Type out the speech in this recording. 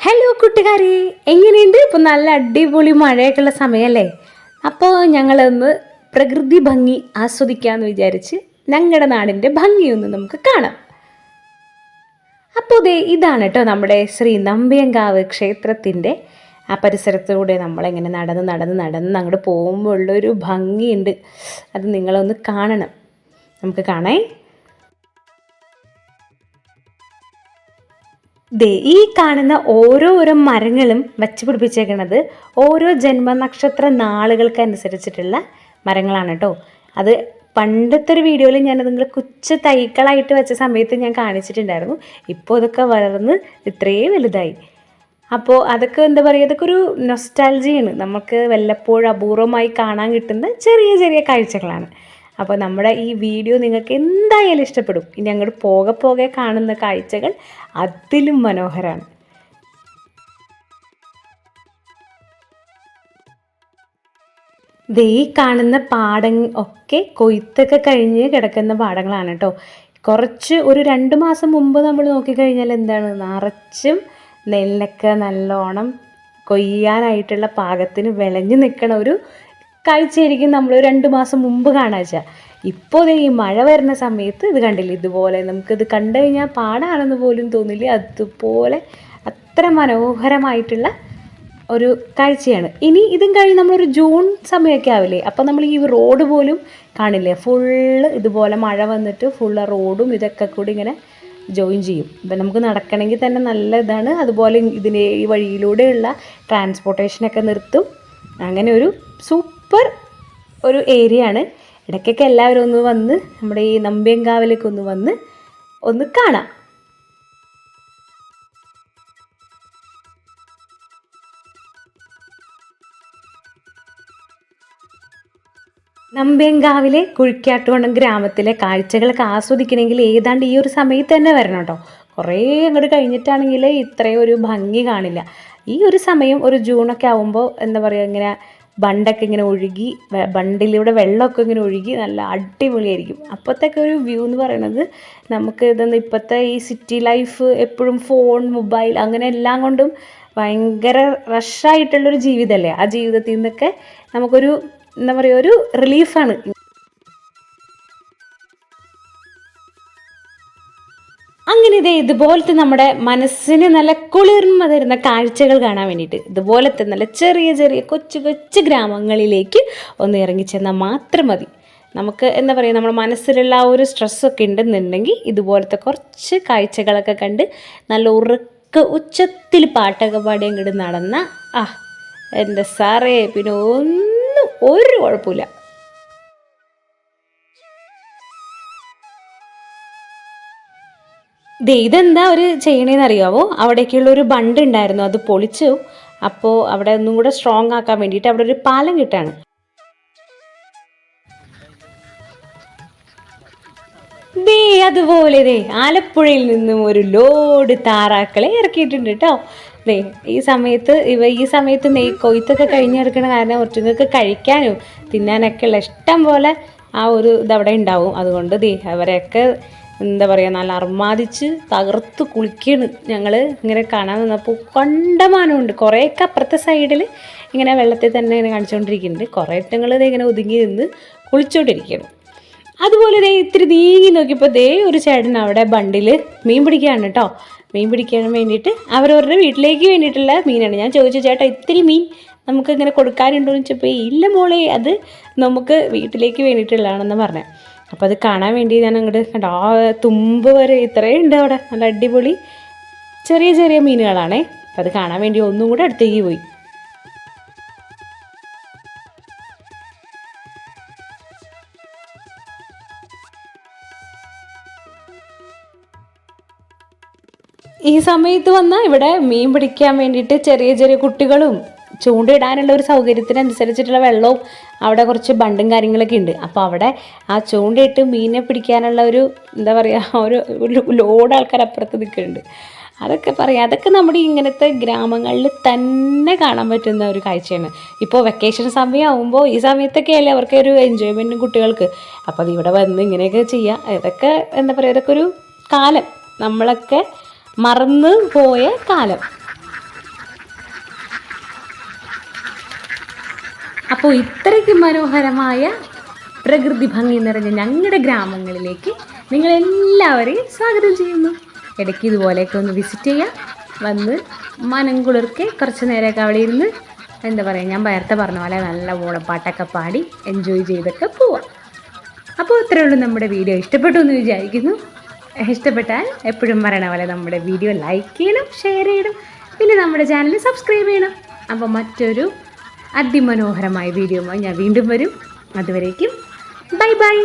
Hello കൂട്ടുകാരി. എങ്ങനെയുണ്ട്? ഇപ്പം നല്ല അടിപൊളി മഴയൊക്കെയുള്ള സമയമല്ലേ അപ്പോൾ ഞങ്ങളൊന്ന് പ്രകൃതി ഭംഗി ആസ്വദിക്കാമെന്ന് വിചാരിച്ച് ഞങ്ങളുടെ നാടിന്റെ ഭംഗിയൊന്ന് നമുക്ക് കാണാം. അപ്പോൾ ദേ ഇതാണ് കേട്ടോ നമ്മുടെ ശ്രീ നമ്പിയങ്കാവ് ക്ഷേത്രത്തിന്റെ ആ പരിസരത്തൂടെ നമ്മളിങ്ങനെ നടന്ന് നടന്ന് നടന്ന് അങ്ങോട്ട് പോകുമ്പോൾ ഉള്ളൊരു ഭംഗിയുണ്ട്. അത് നിങ്ങളൊന്ന് കാണണം. നമുക്ക് കാണേ. ദേ ഈ കാണുന്ന ഓരോരോ മരങ്ങളും വച്ച് പിടിപ്പിച്ചേക്കണത് ഓരോ ജന്മനക്ഷത്ര നാളുകൾക്ക് അനുസരിച്ചിട്ടുള്ള മരങ്ങളാണ് കേട്ടോ അത് പണ്ടത്തെ ഒരു വീഡിയോയിൽ ഞാൻ നിങ്ങൾ കുച്ച തൈക്കളായിട്ട് വെച്ച സമയത്ത് ഞാൻ കാണിച്ചിട്ടുണ്ടായിരുന്നു. ഇപ്പോൾ അതൊക്കെ വളർന്ന് ഇത്രയും വലുതായി. അപ്പോൾ അതൊക്കെ എന്താ പറയുക അതൊക്കെ ഒരു നൊസ്റ്റാൾജിയാണ് നമുക്ക് വല്ലപ്പോഴും അപൂർവമായി കാണാൻ കിട്ടുന്ന ചെറിയ ചെറിയ കാഴ്ചകളാണ്. അപ്പോൾ നമ്മുടെ ഈ വീഡിയോ നിങ്ങൾക്ക് എന്തായാലും ഇഷ്ടപ്പെടും. ഇനി അങ്ങോട്ട് പോകെ പോകെ കാണുന്ന കാഴ്ചകൾ അതിലും മനോഹരമാണ് ദേ ഈ കാണുന്ന പാടം ഒക്കെ കൊയ്ത്തൊക്കെ കഴിഞ്ഞ് കിടക്കുന്ന പാടങ്ങളാണ് കേട്ടോ. കുറച്ച് ഒരു രണ്ട് മാസം മുമ്പ് നമ്മൾ നോക്കിക്കഴിഞ്ഞാൽ എന്താണ്? നിറച്ചും നെല്ലൊക്കെ നല്ലോണം കൊയ്യാനായിട്ടുള്ള പാകത്തിന് വിളഞ്ഞു നിൽക്കണ ഒരു കാഴ്ചയായിരിക്കും നമ്മൾ രണ്ട് മാസം മുമ്പ് കാണാച്ച ഇപ്പോൾ ഈ മഴ വരുന്ന സമയത്ത് ഇത് കണ്ടില്ല? ഇതുപോലെ നമുക്കിത് കണ്ടു കഴിഞ്ഞാൽ പാടാണെന്ന് പോലും തോന്നില്ല. അതുപോലെ അത്ര മനോഹരമായിട്ടുള്ള ഒരു കാഴ്ചയാണ്. ഇനി ഇതും കഴിഞ്ഞ് നമ്മളൊരു ജൂൺ സമയമൊക്കെ ആവില്ലേ? അപ്പോൾ നമ്മൾ ഈ റോഡ് പോലും കാണില്ലേ? ഫുള്ള് ഇതുപോലെ മഴ വന്നിട്ട് ഫുള്ള് റോഡും ഇതൊക്കെ കൂടി ഇങ്ങനെ ജോയിൻ ചെയ്യും. ഇപ്പം നമുക്ക് നടക്കണമെങ്കിൽ തന്നെ നല്ല ഇതാണ്. അതുപോലെ ഇതിനെ ഈ വഴിയിലൂടെയുള്ള ട്രാൻസ്പോർട്ടേഷനൊക്കെ നിർത്തും. അങ്ങനെ ഒരു സൂപ്പർ ഒരു ഏരിയ ആണ് ഇടയ്ക്കൊക്കെ എല്ലാവരും ഒന്ന് വന്ന് നമ്മുടെ ഈ നമ്പ്യങ്കാവിലേക്ക് ഒന്ന് വന്ന് ഒന്ന് കാണാം. നമ്പ്യങ്കാവിലെ കുഴിക്കാട്ടുകൊണ്ടം ഗ്രാമത്തിലെ കാഴ്ചകളൊക്കെ ആസ്വദിക്കണമെങ്കിൽ ഏതാണ്ട് ഈ ഒരു സമയത്ത് തന്നെ വരണം കേട്ടോ. കുറേ അങ്ങോട്ട് കഴിഞ്ഞിട്ടാണെങ്കിൽ ഇത്രയും ഒരു ഭംഗി കാണില്ല. ഈ ഒരു സമയം ഒരു ജൂണൊക്കെ ആകുമ്പോൾ എന്താ പറയുക ഇങ്ങനെ ബണ്ടൊക്കെ ഇങ്ങനെ ഒഴുകി ബണ്ടിലൂടെ വെള്ളമൊക്കെ ഇങ്ങനെ ഒഴുകി നല്ല അടിപൊളിയായിരിക്കും. അപ്പോഴത്തേക്ക് ഒരു വ്യൂ എന്ന് പറയുന്നത് നമുക്ക് ഇതൊന്ന് ഇപ്പോഴത്തെ ഈ സിറ്റി ലൈഫ് എപ്പോഴും ഫോൺ മൊബൈൽ അങ്ങനെ എല്ലാം കൊണ്ടും ഭയങ്കര റഷായിട്ടുള്ളൊരു ജീവിതമല്ലേ ആ ജീവിതത്തിൽ നിന്നൊക്കെ നമുക്കൊരു എന്താ പറയുക ഒരു റിലീഫാണ് ഇതേ ഇതുപോലത്തെ നമ്മുടെ മനസ്സിന് നല്ല കുളിർമ തരുന്ന കാഴ്ചകൾ കാണാൻ വേണ്ടിയിട്ട് ഇതുപോലത്തെ നല്ല ചെറിയ ചെറിയ കൊച്ചു കൊച്ചു ഗ്രാമങ്ങളിലേക്ക് ഒന്ന് ഇറങ്ങിച്ചെന്നാൽ മാത്രം മതി. നമുക്ക് എന്താ പറയുക നമ്മുടെ മനസ്സിലുള്ള ആ ഒരു സ്ട്രെസ്സൊക്കെ ഉണ്ടെന്നുണ്ടെങ്കിൽ ഇതുപോലത്തെ കുറച്ച് കാഴ്ചകളൊക്കെ കണ്ട് നല്ല ഉറക്ക ഉച്ചത്തിൽ പാട്ടൊക്കെ പാടി അങ്ങോട്ട് നടന്ന ആ എന്റെ സാറേ പിന്നെ ഒന്നും ഒരു കുഴപ്പമില്ല. ദേ ഇതെന്താ ഒരു ചെയ്യണേന്ന് അറിയാവോ? അവിടേക്കുള്ള ഒരു ബണ്ട് ഉണ്ടായിരുന്നു അത് പൊളിച്ചു. അപ്പോൾ അവിടെ ഒന്നും കൂടെ സ്ട്രോങ് ആക്കാൻ വേണ്ടിയിട്ട് അവിടെ ഒരു പാലം കിട്ടാണ്. ദേ അതുപോലെ ദേ ആലപ്പുഴയിൽ നിന്നും ഒരു ലോഡ് താറാക്കളെ ഇറക്കിയിട്ടുണ്ട് കേട്ടോ ദേ ഈ സമയത്ത് ഇവ ഈ സമയത്ത് നെയ് കൊയ്ത്തൊക്കെ കഴിഞ്ഞെടുക്കണ കാരണം ഒറ്റങ്ങൾക്ക് കഴിക്കാനും തിന്നാനൊക്കെ ഉള്ള ഇഷ്ടം പോലെ ആ ഒരു ഇതവിടെ ഉണ്ടാവും. അതുകൊണ്ട് ദേ അവരെയൊക്കെ എന്താ പറയുക നല്ല അർമാദിച്ച് തകർത്ത് കുളിക്കാണ് ഞങ്ങൾ ഇങ്ങനെ കാണാൻ നിന്നപ്പോൾ കണ്ടമാനമുണ്ട് കുറേയൊക്കെ അപ്പുറത്തെ സൈഡിൽ ഇങ്ങനെ വെള്ളത്തിൽ തന്നെ ഇങ്ങനെ കാണിച്ചുകൊണ്ടിരിക്കുന്നുണ്ട് കുറേ ഇട്ടങ്ങൾ ഇങ്ങനെ ഒതുങ്ങി നിന്ന് കുളിച്ചുകൊണ്ടിരിക്കുകയാണ് അതുപോലെ ദേ ഇത്തിരി നീങ്ങി നോക്കിയപ്പോൾ ദേ ഒരു ചേട്ടൻ അവിടെ ബണ്ടിൽ മീൻ പിടിക്കുകയാണ് കേട്ടോ മീൻ പിടിക്കാൻ വേണ്ടിയിട്ട് അവരവരുടെ വീട്ടിലേക്ക് വേണ്ടിയിട്ടുള്ള മീനാണ്. ഞാൻ ചോദിച്ചു ചേട്ടാ ഇത്തിരി മീൻ നമുക്ക് ഇങ്ങനെ കൊടുക്കാനുണ്ടോ എന്ന് ചോദിച്ചപ്പോൾ ഇല്ല മോളെ അത് നമുക്ക് വീട്ടിലേക്ക് വേണ്ടിയിട്ടുള്ളതാണെന്ന് പറഞ്ഞു. അപ്പോൾ അത് കാണാൻ വേണ്ടി ഞാൻ അങ്ങോട്ട് കണ്ടോ. ആ തുമ്പ് വരെ ഇത്രയും ഉണ്ട് അവിടെ. നല്ല അടിപൊളി ചെറിയ ചെറിയ മീനുകളാണേ. അപ്പോൾ അത് കാണാൻ വേണ്ടി ഒന്നും കൂടെ അടുത്തേക്ക് പോയി. ഈ സമയത്ത് വന്ന ഇവിടെ മീൻ പിടിക്കാൻ വേണ്ടിയിട്ട് ചെറിയ ചെറിയ കുട്ടികളും ചൂണ്ടയിടാനുള്ള ഒരു സൗകര്യത്തിനനുസരിച്ചിട്ടുള്ള വെള്ളവും അവിടെ കുറച്ച് ബണ്ടും കാര്യങ്ങളൊക്കെ ഉണ്ട്. അപ്പോൾ അവിടെ ആ ചൂണ്ടയിട്ട് മീനിനെ പിടിക്കാനുള്ള ഒരു എന്താ പറയുക ഒരു ലോഡ് ആൾക്കാർ അപ്പുറത്ത് നിൽക്കുന്നുണ്ട്. അതൊക്കെ പറയാം. അതൊക്കെ നമ്മുടെ ഇങ്ങനത്തെ ഗ്രാമങ്ങളിൽ തന്നെ കാണാൻ പറ്റുന്ന ഒരു കാഴ്ചയാണ്. ഇപ്പോൾ വെക്കേഷൻ സമയമാകുമ്പോൾ ഈ സമയത്തൊക്കെ അല്ലേ അവർക്ക് ഒരു എൻജോയ്മെന്റും കുട്ടികൾക്ക്? അപ്പോൾ അത് ഇവിടെ വന്ന് ഇങ്ങനെയൊക്കെ ചെയ്യാം. ഇതൊക്കെ എന്താ പറയുക ഇതൊക്കെ ഒരു കാലം. നമ്മളൊക്കെ മറന്നു പോയ കാലം. അപ്പോൾ ഇത്രയ്ക്ക് മനോഹരമായ പ്രകൃതി ഭംഗി നിറഞ്ഞ ഞങ്ങളുടെ ഗ്രാമങ്ങളിലേക്ക് നിങ്ങളെല്ലാവരെയും സ്വാഗതം ചെയ്യുന്നു. ഇടയ്ക്ക് ഇതുപോലെയൊക്കെ ഒന്ന് വിസിറ്റ് ചെയ്യാം. വന്ന് മനം കുളിർക്കെ കുറച്ച് നേരമൊക്കെ അവിടെ ഇരുന്ന് എന്താ പറയുക ഞാൻ നേരത്തെ പറഞ്ഞ പോലെ നല്ല ഓണപ്പാട്ടൊക്കെ പാടി എൻജോയ് ചെയ്തൊക്കെ പോവാം. അപ്പോൾ ഇത്രയേ ഉള്ളൂ നമ്മുടെ വീഡിയോ. ഇഷ്ടപ്പെട്ടു എന്ന് വിചാരിക്കുന്നു. ഇഷ്ടപ്പെട്ടാൽ എപ്പോഴും പറയണ പോലെ നമ്മുടെ വീഡിയോ ലൈക്ക് ചെയ്യണം ഷെയർ ചെയ്യണം. പിന്നെ നമ്മുടെ ചാനൽ സബ്സ്ക്രൈബ് ചെയ്യണം. അപ്പോൾ മറ്റൊരു അതിമനോഹരമായ വീഡിയോ ഞാൻ വീണ്ടും വരും. അതുവരേക്കും ബൈ ബൈ.